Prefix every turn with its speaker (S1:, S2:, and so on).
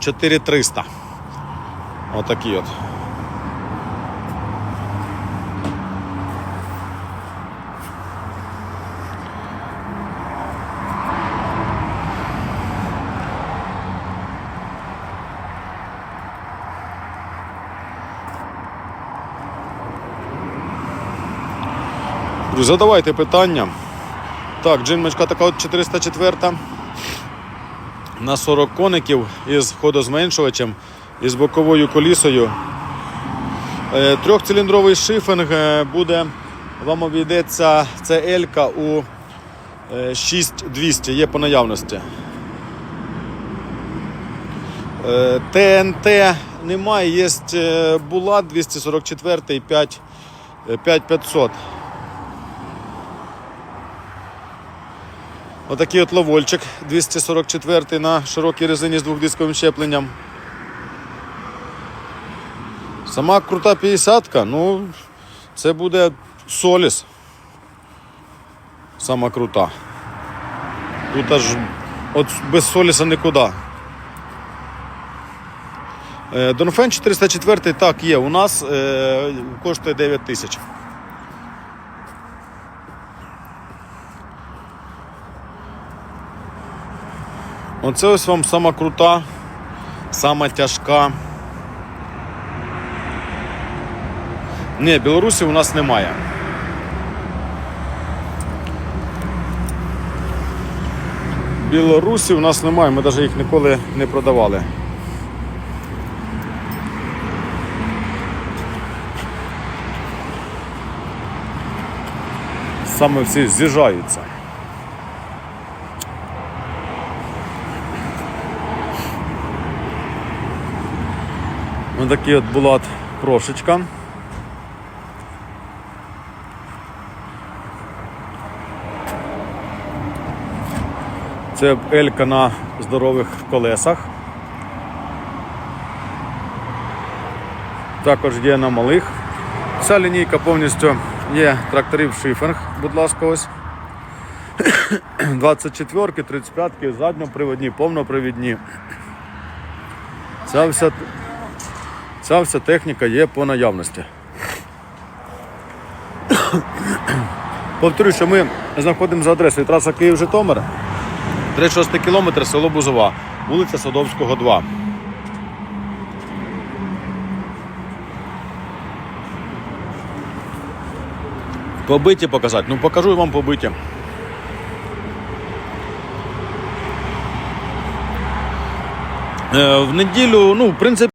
S1: 4300. Отакі от. Задавайте питання. Так, джинмочка така от 404 на 40 коників із ходозменшувачем, із боковою колісою. Е, Трьохциліндровий шифинг е, буде, вам обійдеться це Елька у е, 6200, є по наявності. Е, ТНТ немає, є е, Булат 244 і 5, е, 5500. Отакий от ловольчик 244 на широкій резині з двохдисковим щепленням. Сама крута 50-ка, ну, це буде Соліс. Сама крута. Тут аж от без Соліса нікуди. Е, Донфен 404 так є. У нас е, коштує 9 тисяч. Оце ось вам сама крута, сама тяжка. Ні, Білорусі у нас немає. Білорусі у нас немає, ми навіть їх ніколи не продавали. Саме всі з'їжджаються. Ось такий от булат прошечка. Це Елька на здорових колесах. Також є на малих. Вся лінійка повністю є тракторів шифінг, будь ласка, ось. 24-ки, 35-ки, задньоприводні, повнопривідні. Ця вся, ця вся техніка є по наявності. Повторюю, що ми знаходимося за адресою траса Київ-Житомир, 36 кілометр, село Бузова, вулиця Садовського, 2. Побиті показати. Ну покажу вам побиті. Е, В неділю, ну, в принципі.